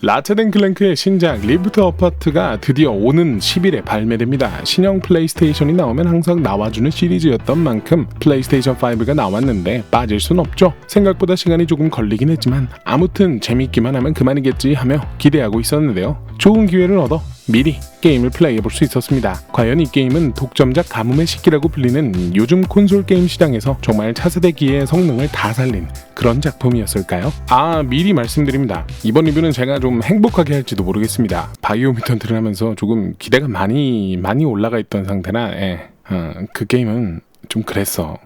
라체덴클랭크의 신작 리프트 어파트가 드디어 오는 10일에 발매됩니다. 신형 플레이스테이션이 나오면 항상 나와주는 시리즈였던 만큼 플레이스테이션 5가 나왔는데 빠질 순 없죠. 생각보다 시간이 조금 걸리긴 했지만 아무튼 재밌기만 하면 그만이겠지 하며 기대하고 있었는데요. 좋은 기회를 얻어 미리 게임을 플레이해볼 수 있었습니다. 과연 이 게임은 독점작 가뭄의 시기라고 불리는 요즘 콘솔 게임 시장에서 정말 차세대 기의 성능을 다 살린 그런 작품이었을까요? 아 미리 말씀드립니다. 이번 리뷰는 제가 좀 행복하게 할지도 모르겠습니다. 바이오 뮤턴트를 하면서 조금 기대가 많이 많이 올라가 있던 상태라 예, 어, 그 게임은 좀 그랬어.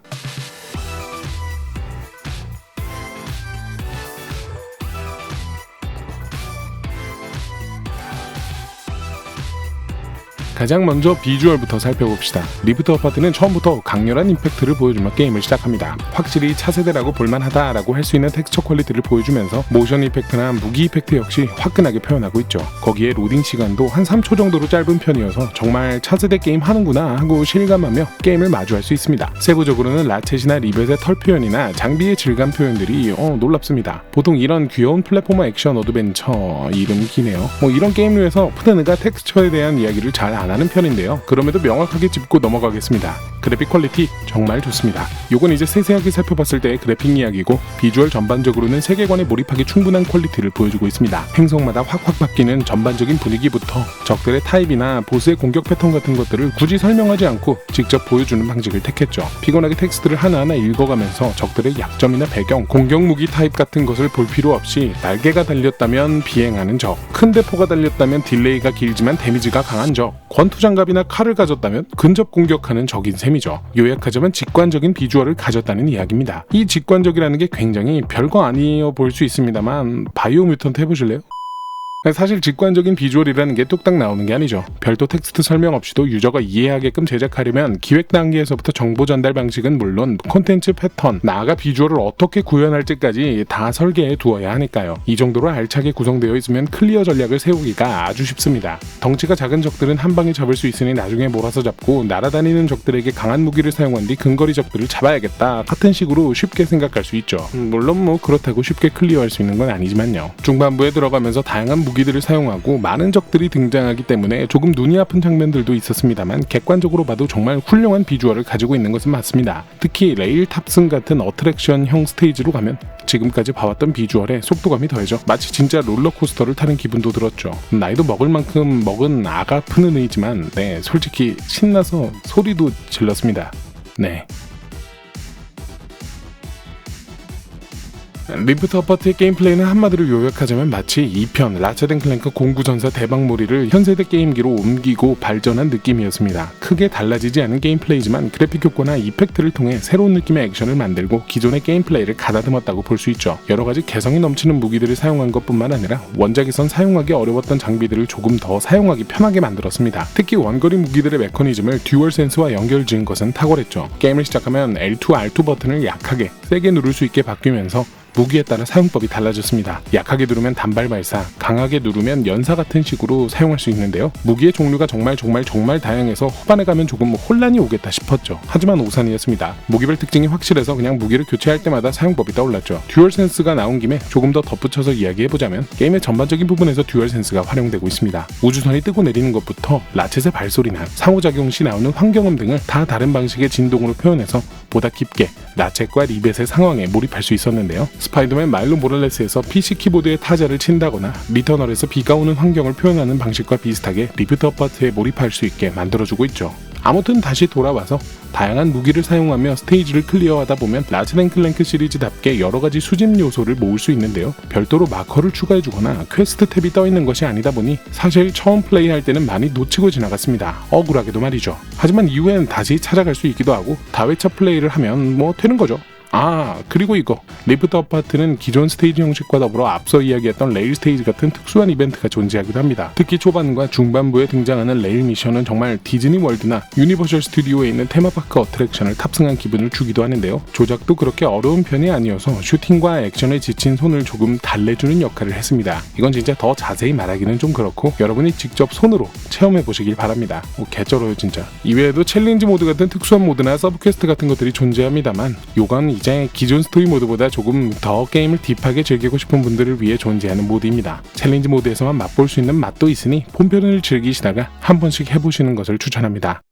가장 먼저 비주얼부터 살펴봅시다. 리프트 어파트는 처음부터 강렬한 임팩트를 보여주며 게임을 시작합니다. 확실히 차세대라고 볼만하다라고 할 수 있는 텍스처 퀄리티를 보여주면서 모션 이펙트나 무기 이펙트 역시 화끈하게 표현하고 있죠. 거기에 로딩 시간도 한 3초 정도로 짧은 편이어서 정말 차세대 게임 하는구나 하고 실감하며 게임을 마주할 수 있습니다. 세부적으로는 라쳇이나 리벳의 털 표현이나 장비의 질감 표현들이 어, 놀랍습니다. 보통 이런 귀여운 플랫포머 액션 어드벤처 이름 기네요. 뭐 이런 게임류에서 푸드느가 텍스처에 대한 이야기를 잘 안 하는 편인데요. 그럼에도 명확하게 짚고 넘어가겠습니다. 그래픽 퀄리티 정말 좋습니다. 요건 이제 세세하게 살펴봤을 때의 그래픽 이야기고 비주얼 전반적으로는 세계관에 몰입하기 충분한 퀄리티를 보여주고 있습니다. 행성마다 확확 바뀌는 전반적인 분위기부터 적들의 타입이나 보스의 공격 패턴 같은 것들을 굳이 설명하지 않고 직접 보여주는 방식을 택했죠. 피곤하게 텍스트를 하나하나 읽어가면서 적들의 약점이나 배경, 공격 무기 타입 같은 것을 볼 필요 없이 날개가 달렸다면 비행하는 적, 큰 대포가 달렸다면 딜레이가 길지만 데미지가 강한 적, 권투 장갑이나 칼을 가졌다면 근접 공격하는 적인 셈이죠. 요약하자면 직관적인 비주얼을 가졌다는 이야기입니다. 이 직관적이라는 게 굉장히 별거 아니어 보일 수 있습니다만 바이오 뮤턴트 해보실래요? 사실 직관적인 비주얼이라는 게 뚝딱 나오는 게 아니죠. 별도 텍스트 설명 없이도 유저가 이해하게끔 제작하려면 기획 단계에서부터 정보 전달 방식은 물론 콘텐츠 패턴, 나아가 비주얼을 어떻게 구현할지까지 다 설계해 두어야 하니까요. 이 정도로 알차게 구성되어 있으면 클리어 전략을 세우기가 아주 쉽습니다. 덩치가 작은 적들은 한 방에 잡을 수 있으니 나중에 몰아서 잡고 날아다니는 적들에게 강한 무기를 사용한 뒤 근거리 적들을 잡아야겠다 같은 식으로 쉽게 생각할 수 있죠. 음, 물론 뭐 그렇다고 쉽게 클리어할 수 있는 건 아니지만요. 중반부에 들어가면서 다양한 무기 들을 사용하고 많은 적들이 등장하기 때문에 조금 눈이 아픈 장면들도 있었습니다만 객관적으로 봐도 정말 훌륭한 비주얼을 가지고 있는 것은 맞습니다. 특히 레일 탑승 같은 어트랙션형 스테이지로 가면 지금까지 봐왔던 비주얼에 속도감이 더해져 마치 진짜 롤러코스터를 타는 기분도 들었죠. 나이도 먹을 만큼 먹은 아가 푸는 의지만 네 솔직히 신나서 소리도 질렀습니다. 네. 리프트 어파트의 게임 플레이는 한마디로 요약하자면 마치 2편 라체덴 클랭크 공구전사 대박몰이를 현세대 게임기로 옮기고 발전한 느낌이었습니다. 크게 달라지지 않은 게임 플레이지만 그래픽 효과나 이펙트를 통해 새로운 느낌의 액션을 만들고 기존의 게임 플레이를 가다듬었다고 볼 수 있죠. 여러 가지 개성이 넘치는 무기들을 사용한 것뿐만 아니라 원작에선 사용하기 어려웠던 장비들을 조금 더 사용하기 편하게 만들었습니다. 특히 원거리 무기들의 메커니즘을 듀얼 센스와 연결 지은 것은 탁월했죠. 게임을 시작하면 L2, R2 버튼을 약하게 세게 누를 수 있게 바뀌면서 무기에 따라 사용법이 달라졌습니다. 약하게 누르면 단발 발사, 강하게 누르면 연사 같은 식으로 사용할 수 있는데요. 무기의 종류가 정말 정말 정말 다양해서 후반에 가면 조금 혼란이 오겠다 싶었죠. 하지만 오산이었습니다. 무기별 특징이 확실해서 그냥 무기를 교체할 때마다 사용법이 떠올랐죠. 듀얼 센스가 나온 김에 조금 더 덧붙여서 이야기해보자면 게임의 전반적인 부분에서 듀얼 센스가 활용되고 있습니다. 우주선이 뜨고 내리는 것부터 라쳇의 발소리나 상호작용 시 나오는 환경음 등을 다 다른 방식의 진동으로 표현해서 보다 깊게 라쳇과 리벳의 상황에 몰입할 수 있었는데요. 스파이더맨 마일로 모랄레스에서 PC 키보드에 타자를 친다거나 리터널에서 비가 오는 환경을 표현하는 방식과 비슷하게 리프트 어파트에 몰입할 수 있게 만들어주고 있죠. 아무튼 다시 돌아와서 다양한 무기를 사용하며 스테이지를 클리어하다 보면 라즈랭클랭크 시리즈답게 여러 가지 수집 요소를 모을 수 있는데요. 별도로 마커를 추가해주거나 퀘스트 탭이 떠 있는 것이 아니다 보니 사실 처음 플레이할 때는 많이 놓치고 지나갔습니다. 억울하게도 말이죠. 하지만 이후엔 다시 찾아갈 수 있기도 하고 다회차 플레이를 하면 뭐 되는 거죠. 아 그리고 이거 리프트 어파트는 기존 스테이지 형식과 더불어 앞서 이야기했던 레일 스테이지 같은 특수한 이벤트가 존재하기도 합니다. 특히 초반과 중반부에 등장하는 레일 미션은 정말 디즈니 월드나 유니버셜 스튜디오에 있는 테마파크 어트랙션을 탑승한 기분을 주기도 하는데요. 조작도 그렇게 어려운 편이 아니어서 슈팅과 액션에 지친 손을 조금 달래주는 역할을 했습니다. 이건 진짜 더 자세히 말하기는 좀 그렇고 여러분이 직접 손으로 체험해 보시길 바랍니다. 오, 개쩔어요 진짜. 이외에도 챌린지 모드 같은 특수한 모드나 서브 퀘스트 같은 것들이 존재합니다만 요건 이제 기존 스토리 모드보다 조금 더 게임을 딥하게 즐기고 싶은 분들을 위해 존재하는 모드입니다. 챌린지 모드에서만 맛볼 수 있는 맛도 있으니 본편을 즐기시다가 한 번씩 해보시는 것을 추천합니다.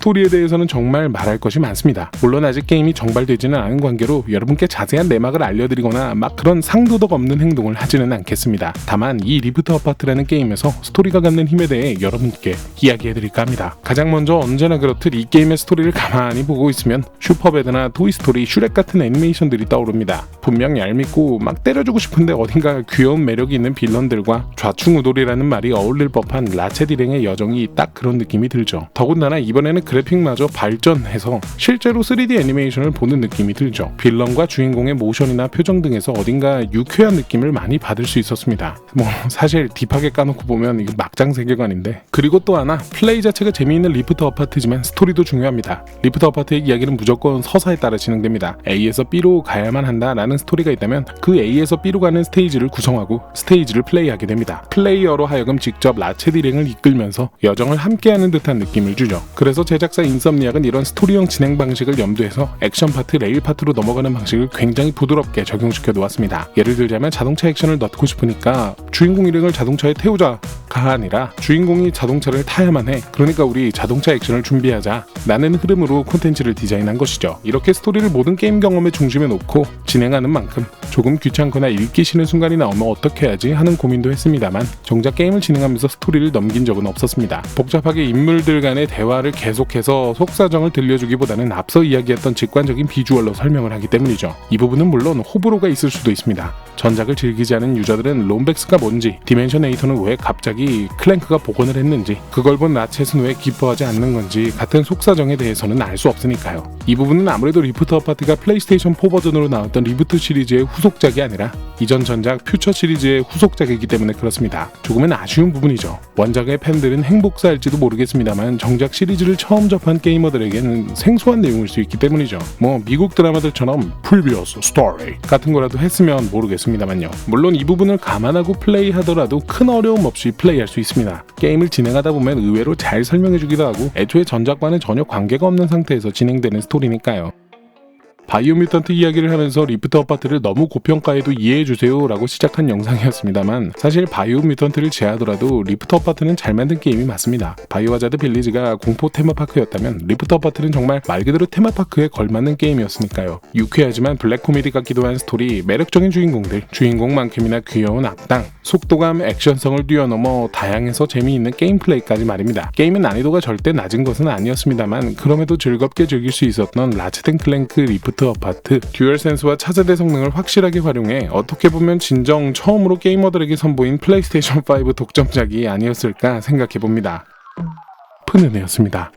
스토리에 대해서는 정말 말할 것이 많습니다. 물론 아직 게임이 정발되지는 않은 관계로 여러분께 자세한 내막을 알려드리거나 막 그런 상도덕 없는 행동을 하지는 않겠습니다. 다만 이 리프트 어파트라는 게임에서 스토리가 갖는 힘에 대해 여러분께 이야기해드릴까 합니다. 가장 먼저 언제나 그렇듯 이 게임의 스토리를 가만히 보고 있으면 슈퍼배드나 토이스토리, 슈렉 같은 애니메이션들이 떠오릅니다. 분명 얄밉고 막 때려주고 싶은데 어딘가 귀여운 매력이 있는 빌런들과 좌충우돌이라는 말이 어울릴 법한 라체디랭의 여정이 딱 그런 느낌이 들죠. 더군다나 이번에는 그래픽마저 발전해서 실제로 3D 애니메이션을 보는 느낌이 들죠. 빌런과 주인공의 모션이나 표정 등에서 어딘가 유쾌한 느낌을 많이 받을 수 있었습니다. 뭐 사실 딥하게 까놓고 보면 이거 막장 세계관인데 그리고 또 하나 플레이 자체가 재미있는 리프트 어파트지만 스토리도 중요합니다. 리프트 어파트의 이야기는 무조건 서사에 따라 진행됩니다. A에서 B로 가야만 한다라는 스토리가 있다면 그 A에서 B로 가는 스테이지를 구성하고 스테이지를 플레이하게 됩니다. 플레이어로 하여금 직접 라체 디랭을 이끌면서 여정을 함께하는 듯한 느낌을 주죠. 그래서 제 작사 인썸니악은 이런 스토리형 진행 방식을 염두해서 액션 파트, 레일 파트로 넘어가는 방식을 굉장히 부드럽게 적용시켜 놓았습니다. 예를 들자면 자동차 액션을 넣고 싶으니까 주인공 일행을 자동차에 태우자가 아니라 주인공이 자동차를 타야만 해. 그러니까 우리 자동차 액션을 준비하자. 라는 흐름으로 콘텐츠를 디자인한 것이죠. 이렇게 스토리를 모든 게임 경험의 중심에 놓고 진행하는 만큼 조금 귀찮거나 읽기 싫은 순간이 나오면 어떻게 해야지 하는 고민도 했습니다만 정작 게임을 진행하면서 스토리를 넘긴 적은 없었습니다. 복잡하게 인물들 간의 대화를 계속 해서 속사정을 들려주기보다는 앞서 이야기했던 직관적인 비주얼로 설명을 하기 때문이죠. 이 부분은 물론 호불호가 있을 수도 있습니다. 전작을 즐기지 않은 유저들은 롬백스가 뭔지, 디멘셔네이터는 왜 갑자기 클랭크가 복원을 했는지, 그걸 본 라쳇은 왜 기뻐하지 않는 건지 같은 속사정에 대해서는 알 수 없으니까요. 이 부분은 아무래도 리프트 어파트가 플레이스테이션 4 버전으로 나왔던 리부트 시리즈의 후속작이 아니라 이전 전작 퓨처 시리즈의 후속작이기 때문에 그렇습니다. 조금은 아쉬운 부분이죠. 원작의 팬들은 행복사일지도 모르겠습니다만 정작 시리즈를 처음 접한 게이머들에게는 생소한 내용일 수 있기 때문이죠. 뭐 미국 드라마들처럼 previous story 같은 거라도 했으면 모르겠습니다만요. 물론 이 부분을 감안하고 플레이하더라도 큰 어려움 없이 플레이할 수 있습니다. 게임을 진행하다 보면 의외로 잘 설명해주기도 하고 애초에 전작과는 전혀 관계가 없는 상태에서 진행되는 스토리니까요. 바이오 뮤턴트 이야기를 하면서 리프트 어파트를 너무 고평가해도 이해해주세요 라고 시작한 영상이었습니다만 사실 바이오 뮤턴트를 제하더라도 리프트 어파트는 잘 만든 게임이 맞습니다. 바이오 하자드 빌리지가 공포 테마파크였다면 리프트 어파트는 정말 말 그대로 테마파크에 걸맞는 게임이었으니까요. 유쾌하지만 블랙 코미디 같기도 한 스토리, 매력적인 주인공들, 주인공만큼이나 귀여운 악당, 속도감, 액션성을 뛰어넘어 다양해서 재미있는 게임 플레이까지 말입니다. 게임의 난이도가 절대 낮은 것은 아니었습니다만 그럼에도 즐겁게 즐길 수 있었던 라츠텐 클랭크 리프트 어파트 듀얼 센스와 차세대 성능을 확실하게 활용해 어떻게 보면 진정 처음으로 게이머들에게 선보인 플레이스테이션 5 독점작이 아니었을까 생각해봅니다. 푸는애였습니다.